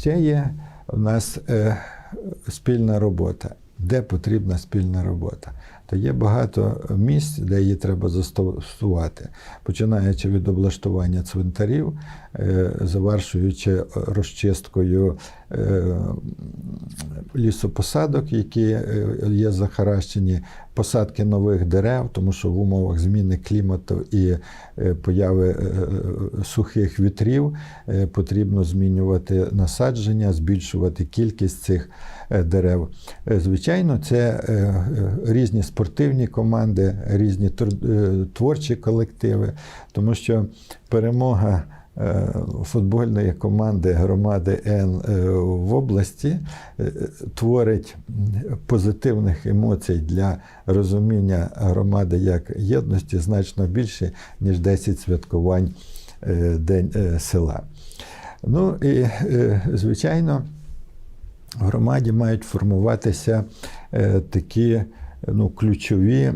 Ще є у нас е, спільна робота. Де потрібна спільна робота? То є багато місць, де її треба застосувати, починаючи від облаштування цвинтарів, е, завершуючи розчисткою е, лісопосадок, які е, є захаращені, посадки нових дерев, тому що в умовах зміни клімату і появи сухих вітрів потрібно змінювати насадження, збільшувати кількість цих дерев. Звичайно, це різні спортивні команди, різні е, творчі колективи, тому що перемога е, футбольної команди громади Н е, в області творить позитивних емоцій для розуміння громади як єдності значно більше, ніж 10 святкувань День села. Ну і, звичайно, в громаді мають формуватися такі ну, ключові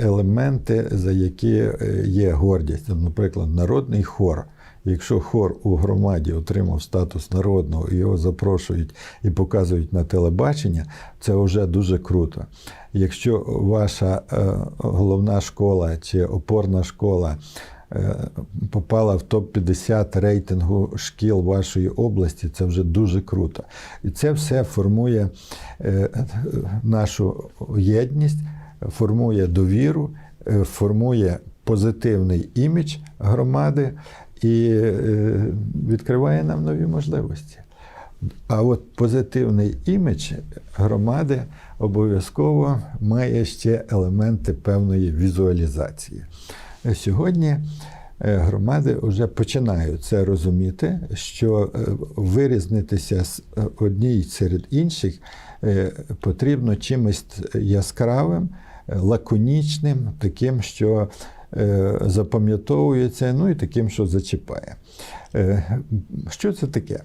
елементи, за які е, є гордість. Наприклад, народний хор. Якщо хор у громаді отримав статус народного його запрошують і показують на телебачення, це вже дуже круто. Якщо ваша е, головна школа чи опорна школа попала в топ-50 рейтингу шкіл вашої області, це вже дуже круто. І це все формує е, нашу єдність, формує довіру, е, формує позитивний імідж громади і е, відкриває нам нові можливості. А от позитивний імідж громади обов'язково має ще елементи певної візуалізації. Сьогодні е, громади вже починають це розуміти, що е, вирізнитися з е, одній серед інших потрібно чимось яскравим, лаконічним, таким, що запам'ятовується, ну і таким, що зачіпає. Що це таке?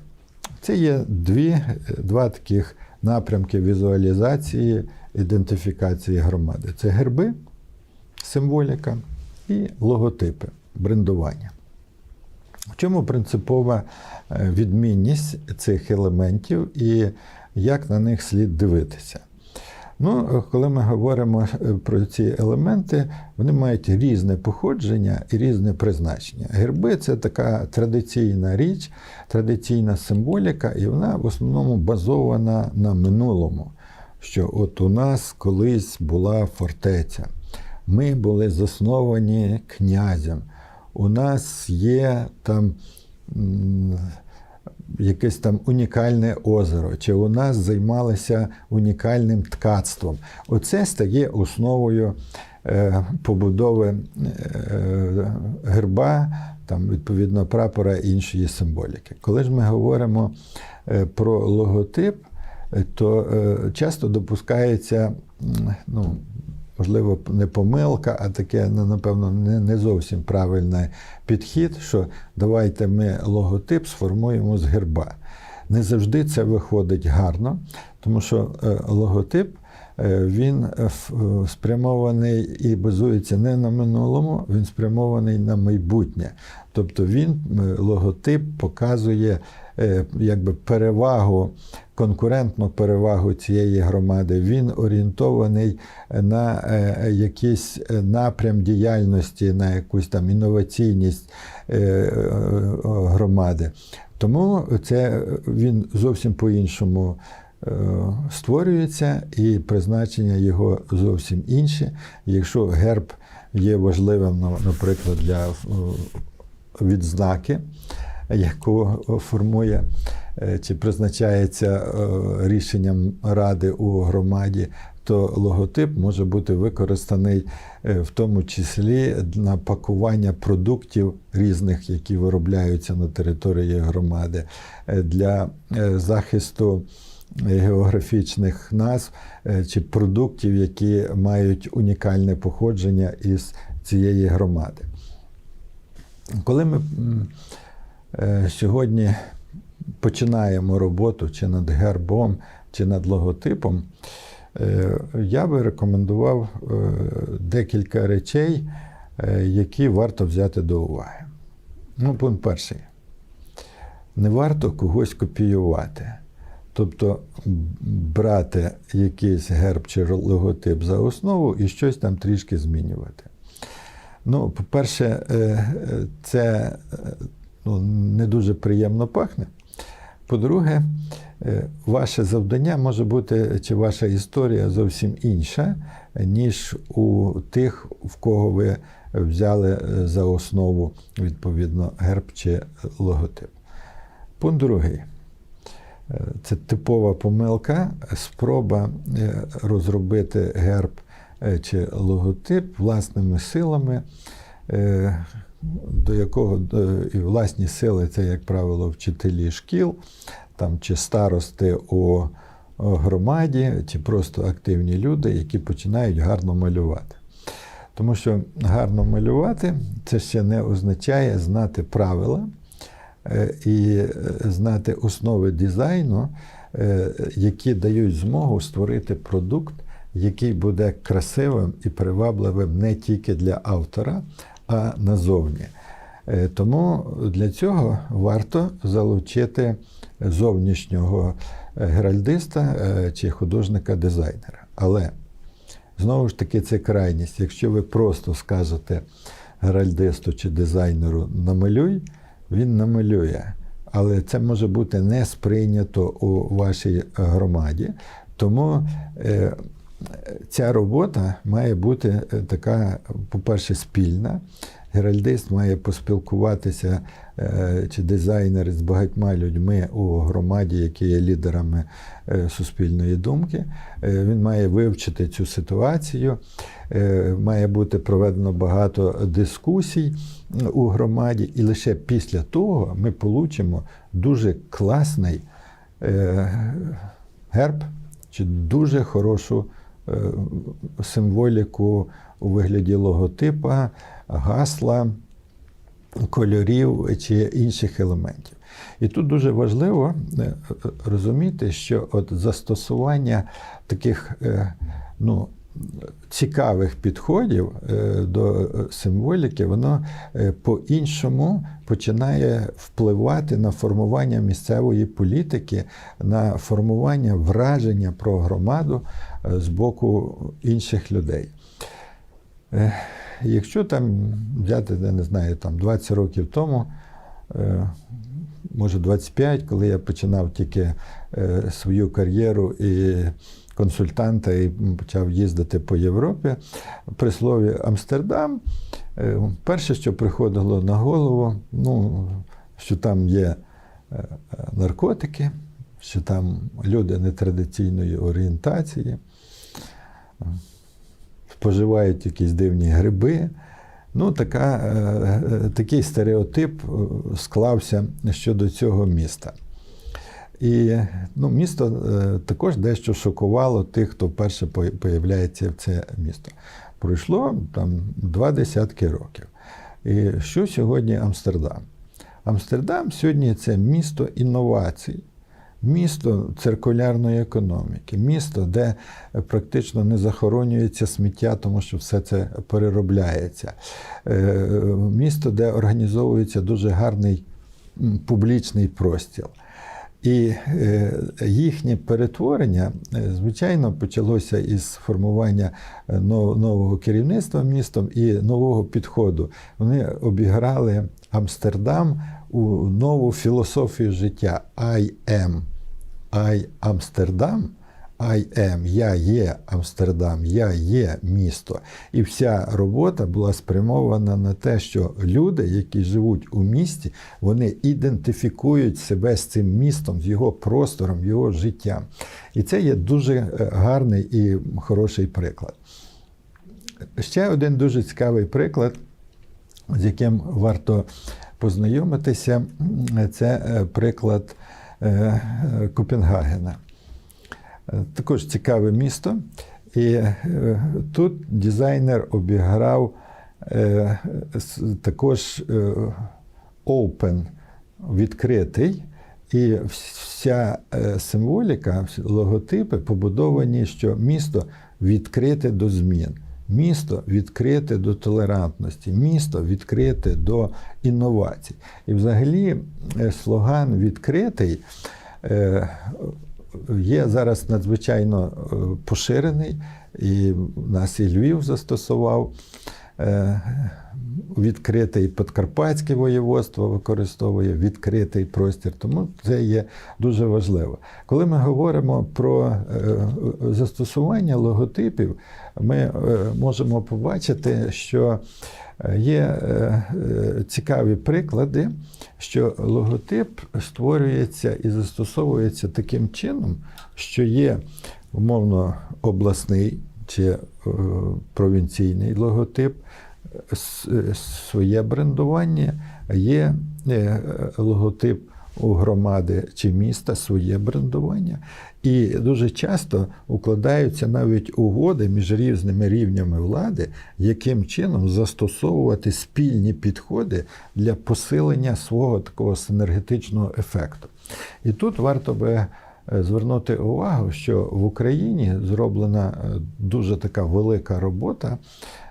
Це є дві, два таких напрямки візуалізації, ідентифікації громади. Це герби, символіка і логотипи, брендування. В чому принципова е, відмінність цих елементів і як на них слід дивитися? Ну, коли ми говоримо е, про ці елементи, вони мають різне походження і різне призначення. Герби це така традиційна річ, традиційна символіка, і вона в основному базована на минулому. Що от у нас колись була фортеця, ми були засновані князем, у нас є там. якесь там унікальне озеро, чи у нас займалися унікальним ткацтвом. Оце стає основою е, побудови е, герба, там, відповідно, прапора і іншої символіки. Коли ж ми говоримо е, про логотип, то часто допускається, ну, можливо, не помилка, а таке, ну, напевно, не, не зовсім правильний підхід, що давайте ми логотип сформуємо з герба. Не завжди це виходить гарно, тому що е, логотип він е, е, спрямований і базується не на минулому, він спрямований на майбутнє. Тобто він, е, логотип, показує е, якби перевагу, конкурентну перевагу цієї громади. Він орієнтований на е, якийсь е, напрям діяльності, на якусь там інноваційність е, е, громади. Тому це він зовсім по-іншому е, створюється, і призначення його зовсім інше. Якщо герб є важливим, ну, наприклад, для е, відзнаки, яку формує е, чи призначається е, рішенням ради у громаді, то логотип може бути використаний е, в тому числі на пакування продуктів різних, які виробляються на території громади, е, для е, захисту географічних назв е, чи продуктів, які мають унікальне походження із цієї громади. Коли ми е, сьогодні починаємо роботу чи над гербом, чи над логотипом, е, я би рекомендував декілька речей, які варто взяти до уваги. Ну, пункт перший. не варто когось копіювати. Тобто брати якийсь герб чи логотип за основу і щось там трішки змінювати. Ну, по-перше, е, е, це е, ну, не дуже приємно пахне. По-друге, ваше завдання може бути, чи ваша історія зовсім інша, ніж у тих, в кого ви взяли за основу, відповідно, герб чи логотип. Пункт другий. Це типова помилка, спроба е, розробити герб е, чи логотип власними силами, е, до якого і власні сили це, як правило, вчителі шкіл, там, чи старости у громаді, чи просто активні люди, які починають гарно малювати. Тому що гарно малювати це ще не означає знати правила і е, знати основи дизайну, е, які дають змогу створити продукт, який буде красивим і привабливим не тільки для автора, а назовні. Е, Тому для цього варто залучити зовнішнього е, геральдиста е, чи художника-дизайнера. Але знову ж таки це крайність. Якщо ви просто скажете геральдисту чи дизайнеру намалюй, він намалює. Але це може бути не сприйнято у вашій громаді. Тому е, ця робота має бути е, така, по-перше, спільна. Геральдист має поспілкуватися е, чи дизайнер з багатьма людьми у громаді, які є лідерами е, суспільної думки. Е, Він має вивчити цю ситуацію, має бути проведено багато дискусій у громаді, і лише після того ми получимо дуже класний герб чи дуже хорошу символіку у вигляді логотипа, гасла, кольорів чи інших елементів. І тут дуже важливо е, розуміти, що от застосування таких е, ну, цікавих підходів е, до символіки, воно е, по-іншому починає впливати на формування місцевої політики, на формування враження про громаду е, з боку інших людей. Якщо там взяти, я не знаю, там 20 років тому, е, може 25, коли я починав тільки е, свою кар'єру і консультанта і почав їздити по Європі, при слові Амстердам, е, перше, що приходило на голову, ну, що там є наркотики, що там люди нетрадиційної орієнтації споживають якісь дивні гриби. Ну, така, е, такий стереотип е, склався щодо цього міста. І ну, місто е, також дещо шокувало тих, хто вперше появляється в це місто. Пройшло там два десятки років. І що сьогодні Амстердам? Амстердам сьогодні це місто інновацій, місто циркулярної економіки, місто, де практично не захоронюється сміття, тому що все це переробляється. Е, Місто, де організовується дуже гарний публічний простір. І е, їхнє перетворення, е, звичайно, почалося із формування нового керівництва містом і нового підходу. Вони обіграли Амстердам у нову філософію життя I am. I Амстердам. I am, я є Амстердам, я є місто. І вся робота була спрямована на те, що люди, які живуть у місті, вони ідентифікують себе з цим містом, з його простором, його життям. І це є дуже е, гарний і хороший приклад. Ще один дуже цікавий приклад, з яким варто познайомитися, це е, приклад е, е, Копенгагена. Також цікаве місто. І тут дизайнер обіграв також open, відкритий. І вся символіка, логотипи побудовані, що місто відкрите до змін. Місто відкрите до толерантності, місто відкрите до інновацій. І взагалі е, слоган відкритий. е, Є зараз надзвичайно е, поширений, і нас і Львів застосував е, відкритий Подкарпатське воєводство використовує відкритий простір, тому це є дуже важливо. Коли ми говоримо про е, застосування логотипів, ми е, можемо побачити, що є цікаві приклади, що логотип створюється і застосовується таким чином, що є умовно обласний чи е, провінційний логотип, своє брендування, є е, логотип у громади чи міста своє брендування. І дуже часто укладаються навіть угоди між різними рівнями влади, яким чином застосовувати спільні підходи для посилення свого такого синергетичного ефекту. І тут варто би звернути увагу, що в Україні зроблена е, дуже така велика робота,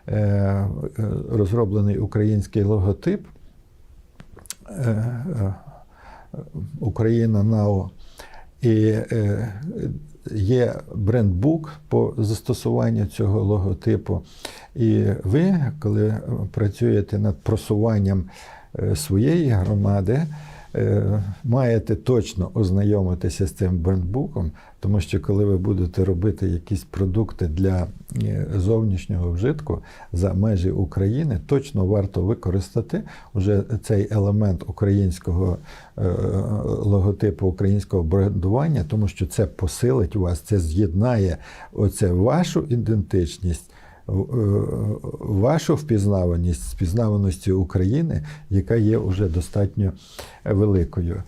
е, е, розроблений український логотип. е, е, Україна НАО. І е, є брендбук по застосуванню цього логотипу. І ви, коли працюєте над просуванням е, своєї громади, е, маєте точно ознайомитися з цим брендбуком, тому що коли ви будете робити якісь продукти для е, зовнішнього вжитку за межі України, точно варто використати вже цей елемент українського е, логотипу, українського брендування, тому що це посилить вас, це з'єднає оце вашу ідентичність. Е, Вашу впізнаваність, впізнаваності України, яка є вже достатньо великою.